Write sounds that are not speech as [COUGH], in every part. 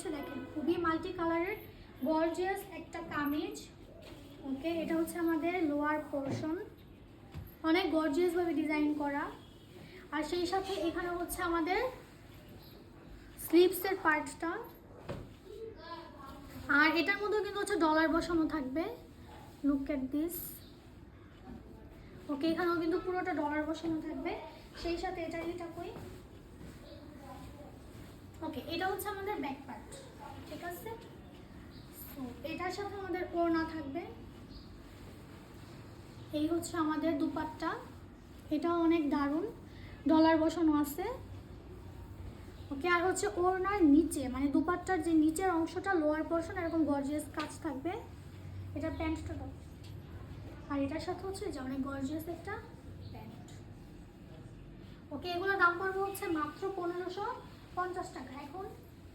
হচ্ছে দেখেন, খুবই মাল্টি কালারের গর্জিয়াস একটা কামিজ। ওকে, এটা হচ্ছে আমাদের লোয়ার পোর্শন। অনেক গর্জিয়াসভাবে ডিজাইন করা। আর সেই সাথে এখানে হচ্ছে আমাদের স্লিভসের পার্টটা আর এটার মধ্যেও কিন্তু হচ্ছে ডলার বসানো থাকবে। লুক এট দিস ওকে, এখানেও কিন্তু পুরোটা ডলার বসানো থাকবে। সেই সাথে এটা এটা কই ওকে এটা হচ্ছে আমাদের ব্যাক পার্ট ঠিক আছে? এটার সাথে আমাদের ওড়না থাকবে। এই হচ্ছে আমাদের দুপাট্টা। এটাও অনেক দারুণ। ডলার বসানো আছে। ওকে আর হচ্ছে ওড়নার নিচে মানে দুপাট্টার যে নিচের অংশটা লোয়ার পোর্শন এরকম গর্জিয়াস কাজ থাকবে। এটা প্যান্টটা আর এটার সাথে হচ্ছে যে অনেক গর্জিয়াস একটা প্যান্ট। ওকে এগুলোর দাম পড়বে হচ্ছে মাত্র পনেরোশো। পঞ্চাশ টাকা। এখন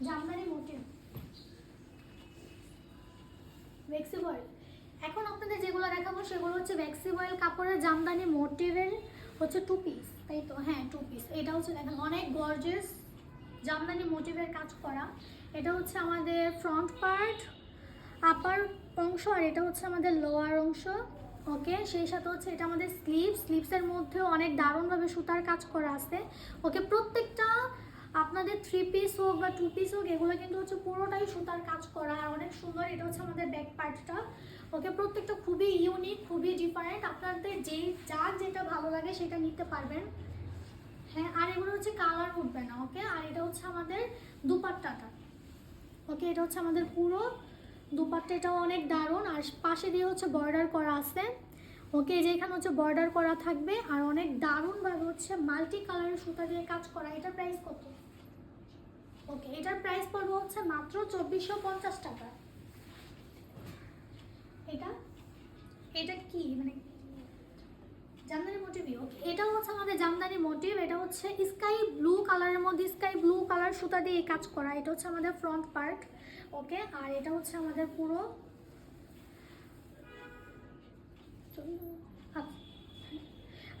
জামদানি মোটিভ। ভেক্সিবয়েল এখন আপনাদের যেগুলো দেখাবো সেগুলো হচ্ছে ভেক্সিবয়েল কাপড়ের জামদানি মোটিভের হচ্ছে টু পিস তাই তো? হ্যাঁ টু পিস এটা হচ্ছে দেখেন, অনেক গর্জিয়াস জামদানি মোটিভের কাজ করা। এটা হচ্ছে আমাদের ফ্রন্ট পার্ট আপার অংশ, আর এটা হচ্ছে আমাদের লোয়ার অংশ। ওকে সেই সাথে হচ্ছে এটা আমাদের স্লিভ স্লিভসের মধ্যেও অনেক দারুণভাবে সুতার কাজ করা আছে। ওকে প্রত্যেকটা থ্রি পিস হোক বা টু পিস হোক, এগুলো কিন্তু হচ্ছে পুরোটাই সুতার কাজ করা আর অনেক সুন্দর। এটা হচ্ছে আমাদের ব্যাক পার্টটা ওকে, প্রত্যেকটা খুবই ইউনিক খুবই ডিফারেন্ট আপনাদের যেই, যার যেটা ভালো লাগে সেটা নিতে পারবেন। হ্যাঁ আর এগুলো হচ্ছে কালার উঠবে না, ওকে? আর এটা হচ্ছে আমাদের দুপাট্টাটা। ওকে, এটা হচ্ছে আমাদের পুরো দুপাট্টা। এটাও অনেক দারুণ। আর পাশে দিয়ে হচ্ছে বর্ডার করা আছে। ওকে যে এখানে হচ্ছে বর্ডার করা থাকবে। আর অনেক দারুণভাবে হচ্ছে মাল্টি কালারের সুতা দিয়ে কাজ করা। এটার প্রাইস কত? ওকে এটার প্রাইস পড়বে হচ্ছে মাত্র চব্বিশশো পঞ্চাশ টাকা। এটা? এটা কি? মানে জামদানি মোটিভ ওকে এটাও হচ্ছে আমাদের জামদানি মোটিভ এটা হচ্ছে স্কাই ব্লু কালারের মধ্যে স্কাই ব্লু কালার সুতা দিয়ে কাজ করা। এটা হচ্ছে আমাদের ফ্রন্ট পার্ট ওকে আর এটা হচ্ছে আমাদের পুরো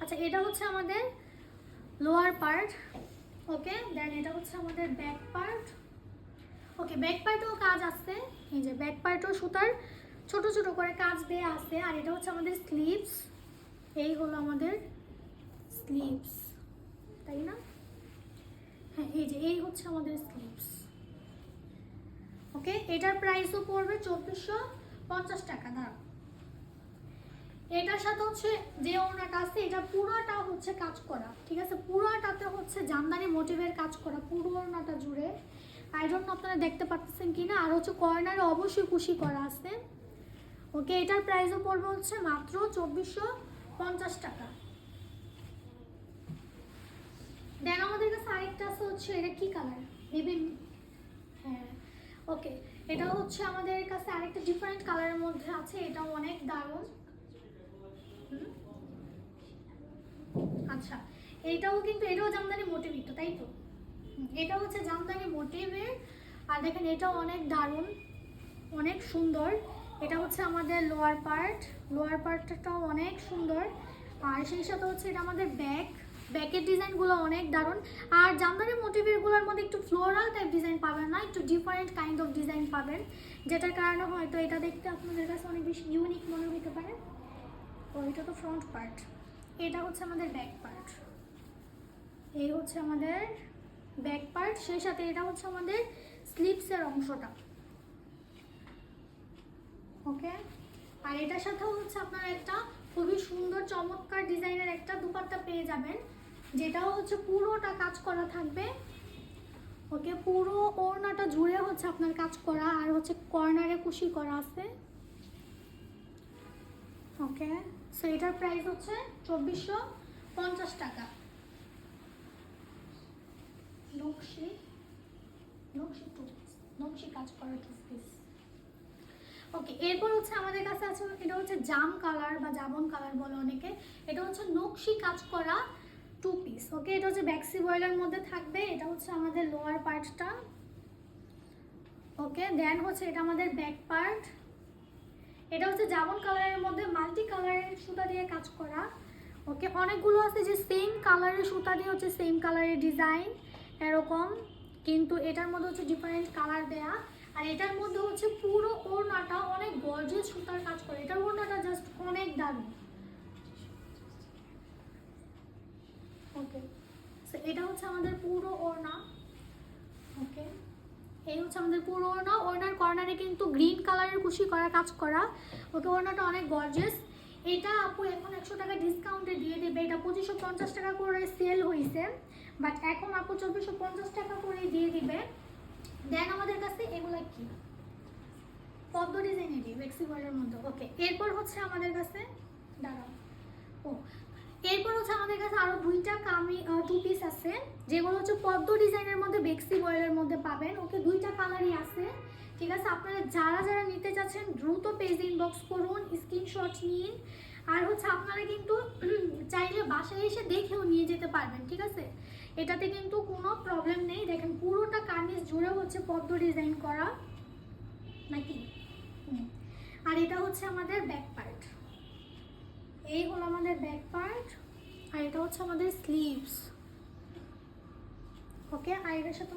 আচ্ছা এটা হচ্ছে আমাদের লোয়ার পার্ট ওকে দেন এটা হচ্ছে আমাদের ব্যাক পার্ট ওকে ব্যাক পার্টেও কাজ আছে। এই যে ব্যাক পার্টেও সুতার ছোট ছোট করে কাজ দেয়া আছে। আর এটা হচ্ছে আমাদের স্লিভস এই হলো আমাদের স্লিভস তাই না? হ্যাঁ এই যে, এই হচ্ছে আমাদের স্লিভস ওকে, এটার প্রাইসও পড়বে চব্বিশশো পঞ্চাশ টাকা, দাঁড়াও। এটার সাথে হচ্ছে যে ওড়নাটা আছে, এটা পুরোটা হচ্ছে কাজ করা, ঠিক আছে? পুরোটাতে হচ্ছে জামদানি মোটিভের কাজ করা, পুরো ওড়নাটা জুড়ে। আই ডোন্ট আপনারা দেখতে পাচ্ছেন কি না আর হচ্ছে কর্নারে অবশ্যই খুশি করা আছে। ওকে, এটার প্রাইসও পড়বে হচ্ছে মাত্র চব্বিশশো পঞ্চাশ টাকা। দেন আমাদের কাছে আরেকটা আছে হচ্ছে, এটা কি কালার বেবি হ্যাঁ ওকে। এটা হচ্ছে আমাদের কাছে আরেকটা ডিফারেন্ট কালারের মধ্যে আছে, এটাও অনেক দারুণ। আচ্ছা এইটাও কিন্তু, এটাও জামদানি মোটিভিত তাই তো? এটা হচ্ছে জামদানি মোটিভের, আর দেখেন এটাও অনেক দারুণ, অনেক সুন্দর। এটা হচ্ছে আমাদের লোয়ার পার্ট, লোয়ার পার্টটাও অনেক সুন্দর। আর সেই সাথে হচ্ছে এটা আমাদের ব্যাক ব্যাকের ডিজাইনগুলো অনেক দারুণ। আর জামদানি মোটিভেরগুলোর মধ্যে একটু ফ্লোরাল টাইপ ডিজাইন পাবেন না, একটু ডিফারেন্ট কাইন্ড অফ ডিজাইন পাবেন, যেটার কারণে হয়তো এটা দেখতে আপনাদের কাছে অনেক বেশি ইউনিক মনে হতে পারে। ও এটা তো ফ্রন্ট পার্ট এটা হচ্ছে আমাদের ব্যাক পার্ট এই হচ্ছে আমাদের ব্যাক পার্ট সেই সাথে এটা হচ্ছে আমাদের স্লিপসের অংশটা। ওকে আর এটার সাথেও হচ্ছে আপনারা একটা খুবই সুন্দর চমৎকার ডিজাইনের একটা দুপাট্টা পেয়ে যাবেন, যেটাও হচ্ছে পুরোটা কাজ করা থাকবে। ওকে পুরো ওড়নাটা জুড়ে হচ্ছে আপনার কাজ করা, আর হচ্ছে কর্নারে কুশি করা আছে। ওকে সো এটার প্রাইস হচ্ছে চব্বিশশো পঞ্চাশ টাকা। নকশি নকশি টু নকশি কাজ করা টু পিস ওকে এরপর হচ্ছে আমাদের কাছে আছে, এটা হচ্ছে জাম কালার বা জাবন কালার বলে অনেকে। এটা হচ্ছে নকশি কাজ করা টু পিস ওকে এটা হচ্ছে ব্যাক্সি বয়েলের মধ্যে থাকবে। এটা হচ্ছে আমাদের লোয়ার পার্টটা ওকে দেন হচ্ছে এটা আমাদের ব্যাক পার্ট এটা হচ্ছে জামন কালারের মধ্যে মাল্টি কালারের সুতা দিয়ে কাজ করা ওকে অনেকগুলো আছে যে সেম কালারের সুতা দিয়ে হচ্ছে সেম কালারের ডিজাইন এরকম। কিন্তু এটার মধ্যে হচ্ছে ডিফারেন্ট কালার দেয়া। আর এটার মধ্যে হচ্ছে পুরো ওড়নাটা অনেক গর্জিয়াস সুতার কাজ করে। এটার ওড়নাটা জাস্ট অনেক দারুণ ওকে এটা হচ্ছে আমাদের পুরো ওড়না। ওকে এই হচ্ছে আমাদের পুরো ওড়না। ওড়নার কর্নারে কিন্তু গ্রিন কালারের কুশি করা কাজ করা। ওকে, ওড়নাটা অনেক গর্জিয়াস এটা আপু এখন একশো টাকা ডিসকাউন্টে দিয়ে দেবে। এটা পঁচিশশো পঞ্চাশ টাকা করে সেল হয়েছে বাট এখন আপু চব্বিশশো পঞ্চাশ টাকা করে দিয়ে দিবে। দেন আমাদের কাছে এগুলো কি? পদ্ম ডিজাইনেরই ফ্লেক্সিবলের মধ্যে। ওকে এরপর হচ্ছে আমাদের কাছে, দাঁড়াও। ও, এরপর হচ্ছে আমাদের কাছে আরও দুইটা কামি টু পিস আছে, যেগুলো হচ্ছে পদ্ম ডিজাইনের মধ্যে বেক্সি বয়েলের মধ্যে পাবেন। ওকে, দুইটা কালারই আছে। ঠিক আছে, আপনারা যারা যারা নিতে চাচ্ছেন দ্রুত পেজ ইনবক্স করুন স্ক্রিনশট নিন। আর হচ্ছে আপনারা কিন্তু [CLEARS THROAT] চাইলে বাসায় এসে দেখেও নিয়ে যেতে পারবেন, ঠিক আছে? এটাতে কিন্তু কোনো প্রবলেম নেই। দেখেন, পুরোটা কামিজ জুড়ে হচ্ছে পদ্ম ডিজাইন করা, নাকি। আর এটা হচ্ছে আমাদের ব্যাক পার্ট এই হলো আমাদের ব্যাক পার্ট আর এটা হচ্ছে আমাদের স্লিভস ওকে আর এটার সাথে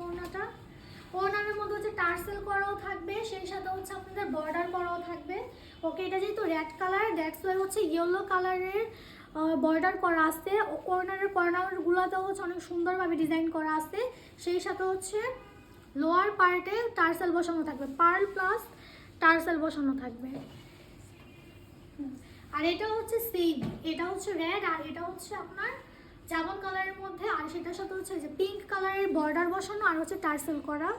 ওড়নার মধ্যে হচ্ছে টার্সেল করাও থাকবে, সেই সাথে হচ্ছে আপনাদের বর্ডার করাও থাকবে। ওকে এটা যেহেতু রেড কালার দ্যাটস ওয়াই হচ্ছে ইয়েলো কালারের বর্ডার করা আছে। কর্নারের কর্নারগুলোতেও হচ্ছে অনেক সুন্দরভাবে ডিজাইন করা আছে। সেই সাথে হচ্ছে লোয়ার পার্টে টার্সেল বসানো থাকবে। পার্ল প্লাস টার্সেল বসানো থাকবে। আর এটা হচ্ছে সেম এটা হচ্ছে রেড আর এটা হচ্ছে আপনার জামন কালারের মধ্যে আর সেটার সাথে হচ্ছে যে পিঙ্ক কালারের বর্ডার বসানো আর হচ্ছে টার্সেল করা।